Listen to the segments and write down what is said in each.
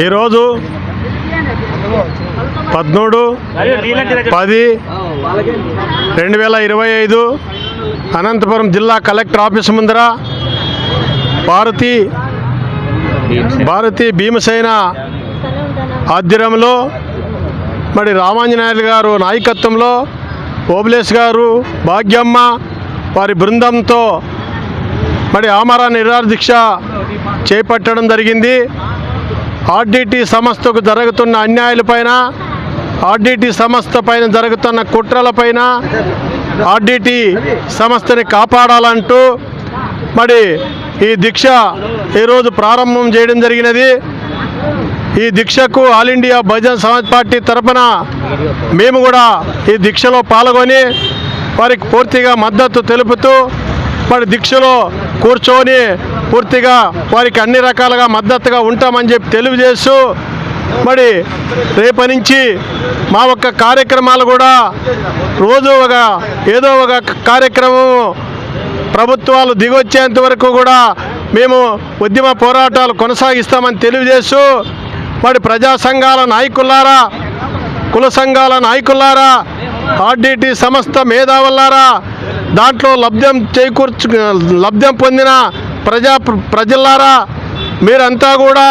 ఈరోజు పద్మూడు పది రెండు వేల ఇరవై ఐదు అనంతపురం జిల్లా కలెక్టర్ ఆఫీస్ ముందర భారతి భారతి భీమసేన ఆధ్వర్యంలో మరి రామాంజనాయులు గారు నాయకత్వంలో ఓబులేష్ గారు భాగ్యమ్మ వారి బృందంతో మరి ఆమర నిరాదీక్ష చేపట్టడం జరిగింది. ఆర్డిటి సంస్థకు జరుగుతున్న అన్యాయాలపైన ఆర్డిటి సంస్థ పైన జరుగుతున్న కుట్రలపైన ఆర్డిటి సంస్థని కాపాడాలంటూ మరి ఈ దీక్ష ఈరోజు ప్రారంభం చేయడం జరిగినది. ఈ దీక్షకు all India Bahujan Samaj party తరపున మేము కూడా ఈ దీక్షలో పాల్గొని వారికి పూర్తిగా మద్దతు తెలుపుతూ మరి దీక్షలో కూర్చొని పూర్తిగా వారికి అన్ని రకాలుగా మద్దతుగా ఉంటామని చెప్పి తెలియజేస్తూ మరి రేపటి నుంచి మా ఒక్క కార్యక్రమాలు కూడా రోజు ఒక ఏదో ఒక కార్యక్రమం ప్రభుత్వాలు దిగొచ్చేంత వరకు కూడా మేము ఉద్యమ పోరాటాలు కొనసాగిస్తామని తెలియజేస్తూ మరి ప్రజా సంఘాల నాయకులారా కుల సంఘాల నాయకులారా ఆర్డిటి సంస్థ మేధావులారా దాంట్లో లబ్ధం చేకూర్చు లబ్ధం పొందిన ప్రజా ప్రజలారా మీరంతా కూడా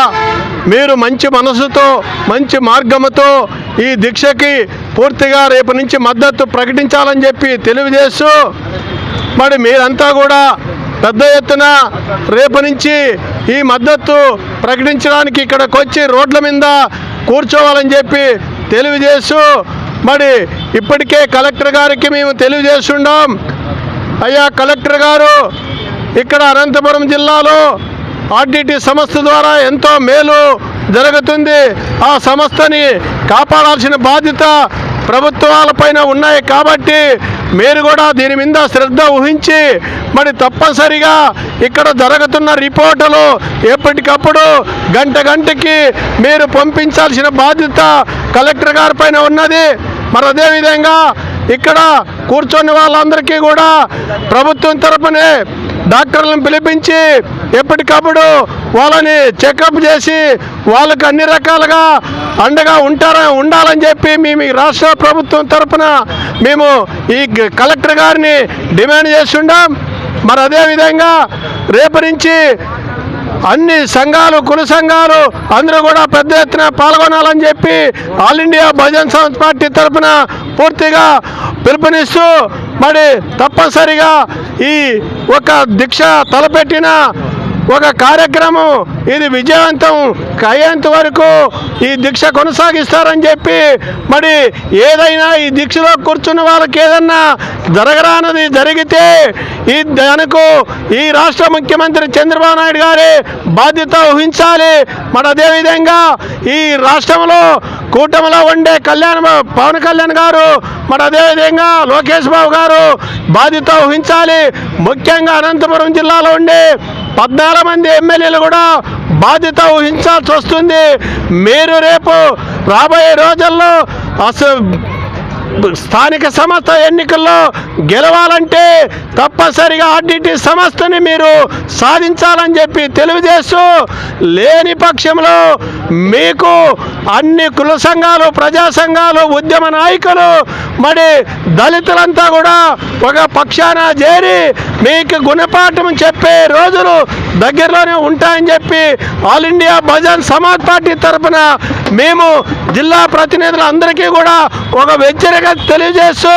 మీరు మంచి మనసుతో మంచి మార్గముతో ఈ దీక్షకి పూర్తిగా రేపు నుంచి మద్దతు ప్రకటించాలని చెప్పి తెలియజేస్తూ మరి మీరంతా కూడా పెద్ద ఎత్తున రేపు నుంచి ఈ మద్దతు ప్రకటించడానికి ఇక్కడికి వచ్చి రోడ్ల మీద కూర్చోవాలని చెప్పి తెలియజేస్తూ మరి ఇప్పటికే కలెక్టర్ గారికి మేము తెలియజేస్తున్నాం అయ్యా కలెక్టర్ గారు ఇక్కడ అనంతపురం జిల్లాలో ఆర్డిటి సంస్థ ద్వారా ఎంతో మేలు జరుగుతుంది. ఆ సంస్థని కాపాడాల్సిన బాధ్యత ప్రభుత్వాలపైన ఉన్నాయి కాబట్టి మీరు కూడా దీని మీద శ్రద్ధ ఊహించి మరి తప్పనిసరిగా ఇక్కడ జరుగుతున్న రిపోర్టులు ఎప్పటికప్పుడు గంట గంటకి మీరు పంపించాల్సిన బాధ్యత కలెక్టర్ గారి పైన ఉన్నది. మరి అదేవిధంగా ఇక్కడ కూర్చొని వాళ్ళందరికీ కూడా ప్రభుత్వం తరపునే డాక్టర్లను పిలిపించి ఎప్పటికప్పుడు వాళ్ళని చెకప్ చేసి వాళ్ళకు అన్ని రకాలుగా అండగా ఉంటారా ఉండాలని చెప్పి మేము ఈ రాష్ట్ర ప్రభుత్వం తరపున మేము ఈ కలెక్టర్ గారిని డిమాండ్ చేస్తుండాం మరి అదేవిధంగా రేపు నుంచి అన్ని సంఘాలు కుల సంఘాలు అందరూ కూడా పెద్ద ఎత్తున పాల్గొనాలని చెప్పి all India Bahujan Samaj party తరఫున పూర్తిగా పిలుపునిస్తూ మరి తప్పనిసరిగా ఈ ఒక దీక్ష తలపెట్టిన ఒక కార్యక్రమం. ఇది విజయవంతం అయ్యేంత వరకు ఈ దీక్ష కొనసాగిస్తారని చెప్పి మరి ఏదైనా ఈ దీక్షలో కూర్చున్న వాళ్ళకి ఏదన్నా జరగరానది జరిగితే ఈ దానికి ఈ రాష్ట్ర ముఖ్యమంత్రి చంద్రబాబు నాయుడు గారి బాధ్యత వహించాలి. మరి అదేవిధంగా ఈ రాష్ట్రంలో కూటమిలో ఉండే కళ్యాణ్ పవన్ కళ్యాణ్ గారు మరి అదేవిధంగా లోకేష్ బాబు గారు బాధ్యత వహించాలి. ముఖ్యంగా అనంతపురం జిల్లాలో ఉండే పద్నాలుగు మంది ఎమ్మెల్యేలు కూడా బాధ్యత వహించాల్సి వస్తుంది. మీరు రేపు రాబోయే రోజుల్లో అసలు స్థానిక సంస్థ ఎన్నికల్లో గెలవాలంటే తప్పనిసరిగా ఆర్డిటి సంస్థని మీరు సాధించాలని చెప్పి తెలియజేస్తూ లేని పక్షంలో మీకు అన్ని కుల సంఘాలు ప్రజా సంఘాలు ఉద్యమ నాయకులు మరి దళితులంతా కూడా ఒక పక్షాన చేరి మీకు గుణపాఠం చెప్పే రోజులు దగ్గరలోనే ఉంటాయని చెప్పి all India Bahujan Samaj party తరఫున మేము జిల్లా ప్రతినిధులందరికీ కూడా ఒక హెచ్చరిక తెలియజేస్తూ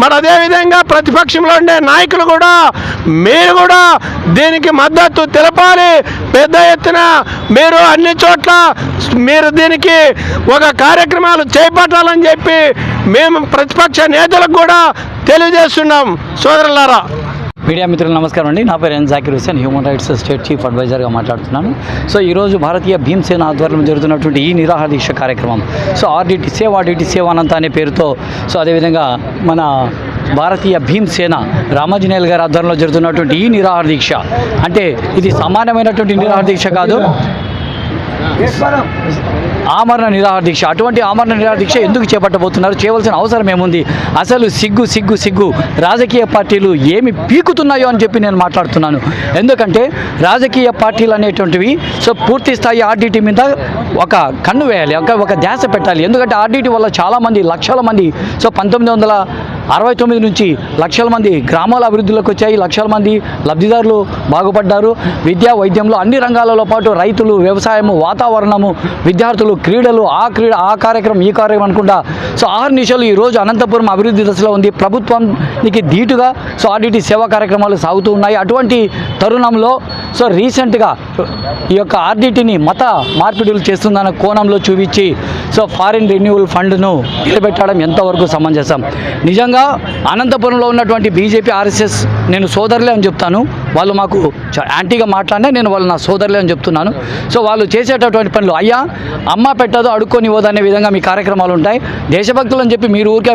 మరి అదేవిధంగా ప్రతిపక్షంలో ఉండే నాయకులు కూడా మీరు కూడా దీనికి మద్దతు తెలపాలి. పెద్ద ఎత్తున మీరు అన్ని చోట్ల మీరు దీనికి ఒక కార్యక్రమాలు చేపట్టాలని చెప్పి మేము ప్రతిపక్ష నేతలకు కూడా తెలియజేస్తున్నాం. సోదరులారా మీడియా మిత్రులు నమస్కారం అండి. నా పేరు N Zakir Hussain human rights state chief అడ్వైజర్గా మాట్లాడుతున్నాను. సో ఈరోజు భారతీయ భీమసేన ఆధ్వర్యంలో జరుగుతున్నటువంటి ఈ నిరాహార దీక్ష కార్యక్రమం. So RDT save RDT save Anantha అనే పేరుతో సో అదేవిధంగా మన భారతీయ భీమసేన రామాంజనేయులు గారి ఆధ్వర్యంలో జరుగుతున్నటువంటి ఈ నిరాహార దీక్ష. అంటే ఇది సామాన్యమైనటువంటి నిరాహార దీక్ష కాదు. ఆమరణ నిరాహార దీక్ష అటువంటి ఆమరణ నిరాహార దీక్ష ఎందుకు చేపట్టబోతున్నారు? చేయవలసిన అవసరం ఏముంది? అసలు సిగ్గు సిగ్గు సిగ్గు. రాజకీయ పార్టీలు ఏమి పీకుతున్నాయో అని చెప్పి నేను మాట్లాడుతున్నాను. ఎందుకంటే రాజకీయ పార్టీలు అనేటువంటివి సో పూర్తి స్థాయి ఆర్డీటీ మీద ఒక కన్ను వేయాలి ఒక ఒక ధ్యాస పెట్టాలి. ఎందుకంటే ఆర్డీటీ వల్ల చాలామంది లక్షల మంది సో పంతొమ్మిది వందల అరవై తొమ్మిది నుంచి లక్షల మంది గ్రామాల అభివృద్ధిలోకి వచ్చాయి. లక్షల మంది లబ్ధిదారులు బాగుపడ్డారు. విద్యా వైద్యంలో అన్ని రంగాలలో పాటు రైతులు వ్యవసాయము వాతావరణము విద్యార్థులు క్రీడలు ఆ క్రీడ ఆ కార్యక్రమం ఈ కార్యక్రమం అనుకుంటా. సో ఆరు నిమిషాలు ఈరోజు అనంతపురం అభివృద్ధి దశలో ఉంది. ప్రభుత్వానికి ధీటుగా సో ఆర్డీటీ సేవా కార్యక్రమాలు సాగుతూ ఉన్నాయి. అటువంటి తరుణంలో సో రీసెంట్గా ఈ యొక్క ఆర్డిటిని మత మార్పిడులు చేస్తుందన్న కోణంలో చూపించి సో ఫారిన్ రెన్యూవల్ ఫండ్ను నిలబెట్టడం ఎంతవరకు సమంజసం? నిజంగా అనంతపురంలో ఉన్నటువంటి బీజేపీ ఆర్ఎస్ఎస్ నేను సోదరులే అని చెప్తాను. వాళ్ళు మాకు యాంటీగా మాట్లాడినా నేను వాళ్ళు నా సోదరులే అని చెప్తున్నాను. సో వాళ్ళు చేసేటటువంటి పనులు అయ్యా అమ్మ పెట్టదు అడుక్కొని అనే విధంగా మీ కార్యక్రమాలు ఉంటాయి. దేశభక్తులు అని చెప్పి మీరు ఊరికే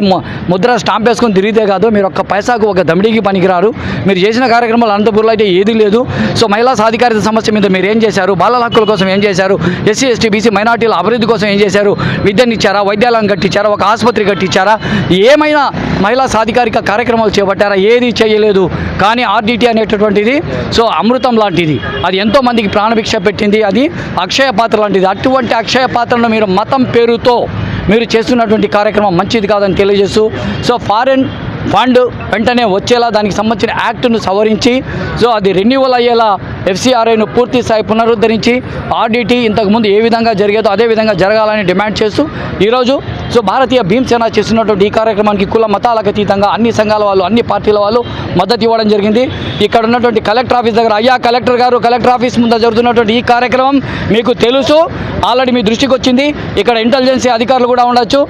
ముద్ర స్టాంప్ వేసుకొని తిరిగితే కాదు మీరు ఒక్క పైసాకు ఒక దమిడికి పనికిరారు. మీరు చేసిన కార్యక్రమాలు అనంతపురంలో అయితే ఏదీ లేదు. సో మహిళా సాధికారిత సమస్య మీద మీరు ఏం చేశారు? బాలల హక్కుల కోసం ఏం చేశారు? ఎస్సీ ఎస్టీ బీసీ మైనార్టీల అభివృద్ధి కోసం ఏం చేశారు? విద్యను ఇచ్చారా? వైద్యాలయం కట్టించారా? ఒక ఆసుపత్రి కట్టించారా? ఏమైనా మహిళా సాధికారిక కార్యక్రమాలు చేపట్టారా? ఏది చేయలేదు. కానీ ఆర్డీటీ లాంటిది. సో అమృతం లాంటిది. అది ఎంతో మందికి ప్రాణభిక్ష పెట్టింది. అది అక్షయ పాత్ర లాంటిది. అటువంటి అక్షయ పాత్రను మీరు మతం పేరుతో మీరు చేస్తున్నటువంటి కార్యక్రమం మంచిది కాదని తెలియజేస్తూ సో ఫారెన్ ఫండ్ వెంటనే వచ్చేలా దానికి సంబంధించిన యాక్ట్ను సవరించి సో అది రెన్యువల్ అయ్యేలా ఎఫ్సీఆర్ఐను పూర్తి స్థాయి పునరుద్ధరించి ఆర్డీటీ ఇంతకుముందు ఏ విధంగా జరిగేదో అదే విధంగా జరగాలని డిమాండ్ చేస్తూ ఈరోజు సో భారతీయ భీమసేన చేస్తున్నటువంటి ఈ కార్యక్రమానికి కుల మతాలకు అతీతంగా అన్ని సంఘాల వాళ్ళు అన్ని పార్టీల వాళ్ళు మద్దతు ఇవ్వడం జరిగింది. ఇక్కడ ఉన్నటువంటి కలెక్టర్ ఆఫీస్ దగ్గర అయ్యా కలెక్టర్ గారు కలెక్టర్ ఆఫీస్ ముందు జరుగుతున్నటువంటి ఈ కార్యక్రమం మీకు తెలుసు. ఆల్రెడీ మీ దృష్టికి వచ్చింది. ఇక్కడ ఇంటెలిజెన్సీ అధికారులు కూడా ఉండొచ్చు.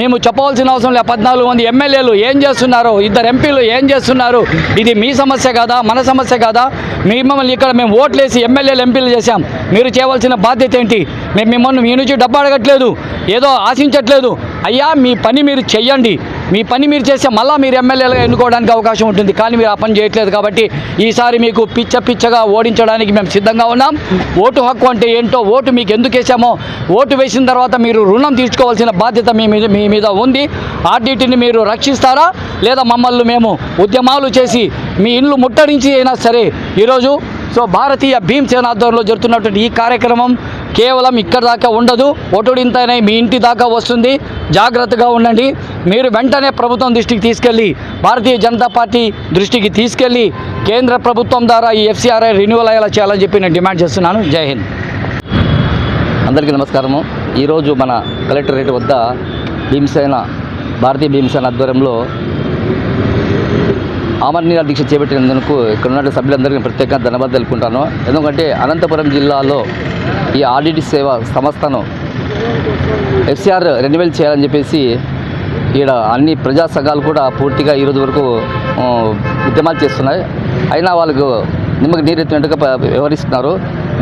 మేము చెప్పవలసిన అవసరం లేదు. పద్నాలుగు మంది ఎమ్మెల్యేలు ఏం చేస్తున్నారు? ఇద్దరు ఎంపీలు ఏం చేస్తున్నారు? ఇది మీ సమస్య కాదా? మన సమస్య కాదా? మిమ్మల్ని ఇక్కడ మేము ఓట్లేసి ఎమ్మెల్యేలు ఎంపీలు చేశాం. మీరు చేయవలసిన బాధ్యత ఏంటి? మేము మిమ్మల్ని మీ నుంచి డబ్బు అడగట్లేదు. ఏదో ఆశించట్లేదు. అయ్యా మీ పని మీరు చెయ్యండి. మీ పని మీరు చేస్తే మళ్ళీ మీరు ఎమ్మెల్యేలుగా ఎన్నుకోవడానికి అవకాశం ఉంటుంది. కానీ మీరు ఆ పని చేయట్లేదు కాబట్టి ఈసారి మీకు పిచ్చ పిచ్చగా ఓడించడానికి మేము సిద్ధంగా ఉన్నాం. ఓటు హక్కు అంటే ఏంటో ఓటు మీకు ఎందుకు వేసామో ఓటు వేసిన తర్వాత మీరు రుణం తీర్చుకోవాల్సిన బాధ్యత మీ మీద మీ మీద ఉంది. ఆర్డీటీని మీరు రక్షిస్తారా? లేదా మమ్మల్ని మేము ఉద్యమాలు చేసి మీ ఇల్లు ముట్టడించి అయినా సరే ఈరోజు సో భారతీయ భీమసేన ఆధ్వర్యంలో జరుగుతున్నటువంటి ఈ కార్యక్రమం కేవలం ఇక్కడ దాకా ఉండదు. ఒటుడింతనే మీ ఇంటి దాకా వస్తుంది. జాగ్రత్తగా ఉండండి. మీరు వెంటనే ప్రభుత్వం దృష్టికి తీసుకెళ్ళి భారతీయ జనతా పార్టీ దృష్టికి తీసుకెళ్ళి కేంద్ర ప్రభుత్వం ద్వారా ఈ ఎఫ్సిఆర్ఐ రెన్యువల్ అయ్యేలా చేయాలని చెప్పి నేను డిమాండ్ చేస్తున్నాను. జై హింద్. అందరికీ నమస్కారము. ఈరోజు మన కలెక్టరేట్ వద్ద భీమసేన భారతీయ భీమసేన ఆధ్వర్యంలో ఆమరణీయ దీక్ష చేపట్టినందుకు ఇక్కడ ఉన్న సభ్యులందరికీ ప్రత్యేకంగా ధన్యవాదాలు తెలుపుకుంటాను. ఎందుకంటే అనంతపురం జిల్లాలో ఈ ఆడిట్ సేవ సంస్థను ఎఫ్సిఆర్ రెన్యువల్ చేయాలని చెప్పేసి ఈడ అన్ని ప్రజా సంఘాలు కూడా పూర్తిగా ఈరోజు వరకు ఉద్యమాలు చేస్తున్నాయి. అయినా వాళ్ళకు నిమ్మకి నీరెత్తినట్టుగా వ్యవహరిస్తున్నారు.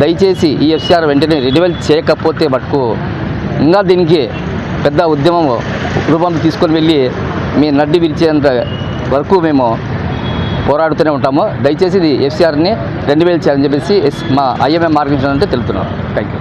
దయచేసి ఈ ఎఫ్సిఆర్ వెంటనే రెన్యువల్ చేయకపోతే మటుకు ఇంకా దీనికి పెద్ద ఉద్యమం రూపం తీసుకొని వెళ్ళి మీ నడ్డి విరిచేంత వరకు మేము పోరాడుతూనే ఉంటాము. దయచేసి ఇది ఎఫ్సిఆర్ని రెండు వేలు చేయాలని చెప్పేసి ఎస్ మా ఐఎంఏ మార్గించాలంటే తెలుపుతున్నాం. Thank you